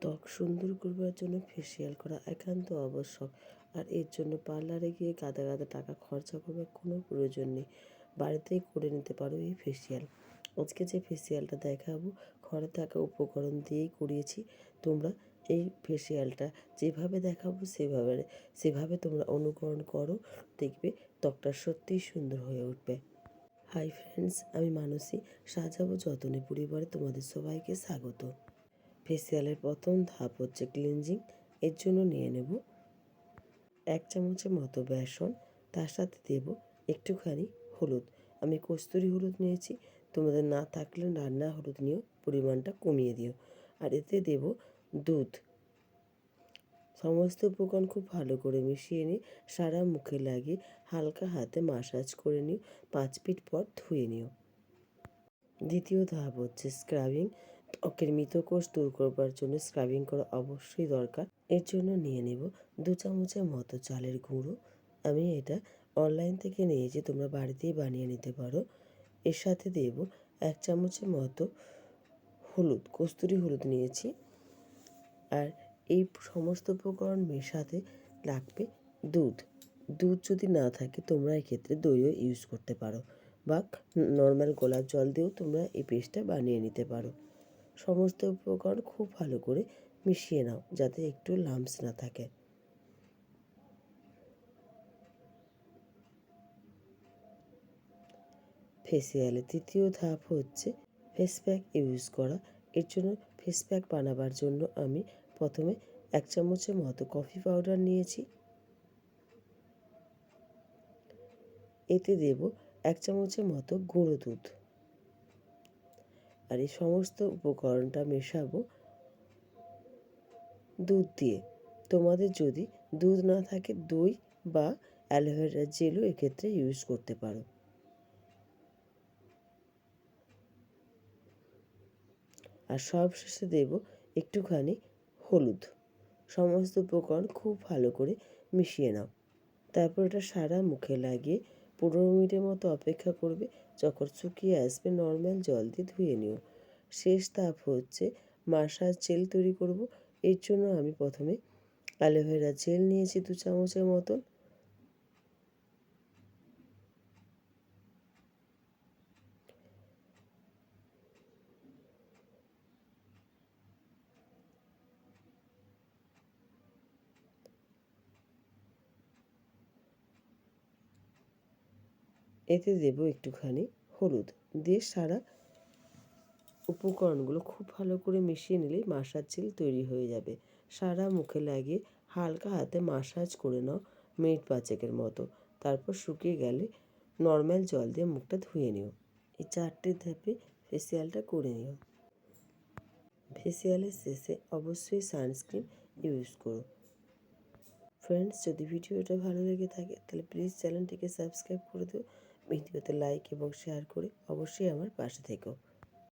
ত্বক সুন্দর করবার জন্য ফেসিয়াল করা একান্ত আবশ্যক। আর এর জন্য পার্লারে গিয়ে গাদা গাদা টাকা খরচা করবার কোনো প্রয়োজন নেই। বাড়িতেই করে নিতে পারো এই ফেসিয়াল আজকে যে ফেসিয়ালটা দেখাবো, ঘরে থাকা উপকরণ দিয়েই করিয়েছি। তোমরা এই ফেসিয়ালটা যেভাবে দেখাবো সেভাবে সেভাবে তোমরা অনুকরণ করো, দেখবে ত্বকটা সত্যিই সুন্দর হয়ে উঠবে। হাই ফ্রেন্ডস আমি মানসী। সাজাবো যতনে পরিবারে তোমাদের সবাইকে স্বাগত। ফেসিয়ালের প্রথম ধাপ হচ্ছে ক্লিনজিং এর জন্য নিয়ে নেব এক চামচের মতো বেসন, তার সাথে দেব একটুখানি হলুদ। আমি কস্তুরি হলুদ নিয়েছি, তোমাদের না থাকলে রান্না হলুদ নিয়েও পরিমাণটা কমিয়ে দিও। আর এতে দেব দুধ। সমস্ত উপকরণ খুব ভালো করে মিশিয়ে নিয়ে সারা মুখে লাগিয়ে হালকা হাতে মাসাজ করে নিও, পাঁচ মিনিট পর ধুয়ে নিও। দ্বিতীয় ধাপ হচ্ছে স্ক্রাবিং ত্বকের মৃতকোষ দূর করবার জন্য স্ক্রাবিং করা অবশ্যই দরকার। এর জন্য নিয়ে নেব দু চামচের মতো চালের গুঁড়ো। আমি এটা অনলাইন থেকে নিয়েছি তোমরা বাড়িতেই বানিয়ে নিতে পারো। এর সাথে দেব এক চামচের মতো হলুদ, কস্তুরি হলুদ নিয়েছি। আর এই সমস্ত উপকরণ মেশাতে লাগবে দুধ। দুধ যদি না থাকে তোমরা এক্ষেত্রে দইও ইউজ করতে পারো। বা নর্মাল গোলাপ জল দিয়েও তোমরা এই পেস্টটা বানিয়ে নিতে পারো। সমস্ত উপকরণ খুব ভালো করে মিশিয়ে নাও, যাতে একটু লাম্পস না থাকে। ফেসিয়ালে তৃতীয় ধাপ হচ্ছে ফেস প্যাক ইউজ করা। এর জন্য ফেস প্যাক বানাবার জন্য আমি প্রথমে এক চামচের মতো কফি পাউডার নিয়েছি। এতে দেব এক চামচের মতো গুঁড়ো দুধ। আর এই সমস্ত উপকরণটা মেশাবো দুধ দিয়ে। তোমাদের যদি দুধ না থাকে, দই বা অ্যালোভেরা জেলও এক্ষেত্রে ইউজ করতে পারো। আর সব শেষে দেব একটুখানি হলুদ। সমস্ত উপকরণ খুব ভালো করে মিশিয়ে নাও। তারপর এটা সারা মুখে লাগিয়ে পনেরো মিনিটের মতো অপেক্ষা করবে যখন শুকিয়ে আসবে নর্মাল জল দিয়ে ধুয়ে নিও। শেষ তাপ হচ্ছে মাসাজ জেল তৈরি করব। এর জন্য আমি প্রথমে অ্যালোভেরা জেল নিয়েছি দু চামচের মতন। এতে দেব একটুখানি হলুদ। দিয়ে সারা উপকরণগুলো খুব ভালো করে মিশিয়ে নিলেই মাসাজ জেল তৈরি হয়ে যাবে। সারা মুখে লাগিয়ে হালকা হাতে মাসাজ করে নাও মিনিট পাঁচেকের মতো। তারপর শুকিয়ে গেলে নর্মাল জল দিয়ে মুখটা ধুয়ে নিও। এই চারটে ধাপে ফেসিয়ালটা করে নিও। ফেসিয়ালের শেষে অবশ্যই সানস্ক্রিন ইউজ করো। ফ্রেন্ডস, যদি ভিডিওটা ভালো লেগে থাকে, তাহলে প্লিজ চ্যানেলটিকে সাবস্ক্রাইব করে দিও। ভিডিওতে লাইক এবং শেয়ার করে অবশ্যই আমার পাশে থেকো।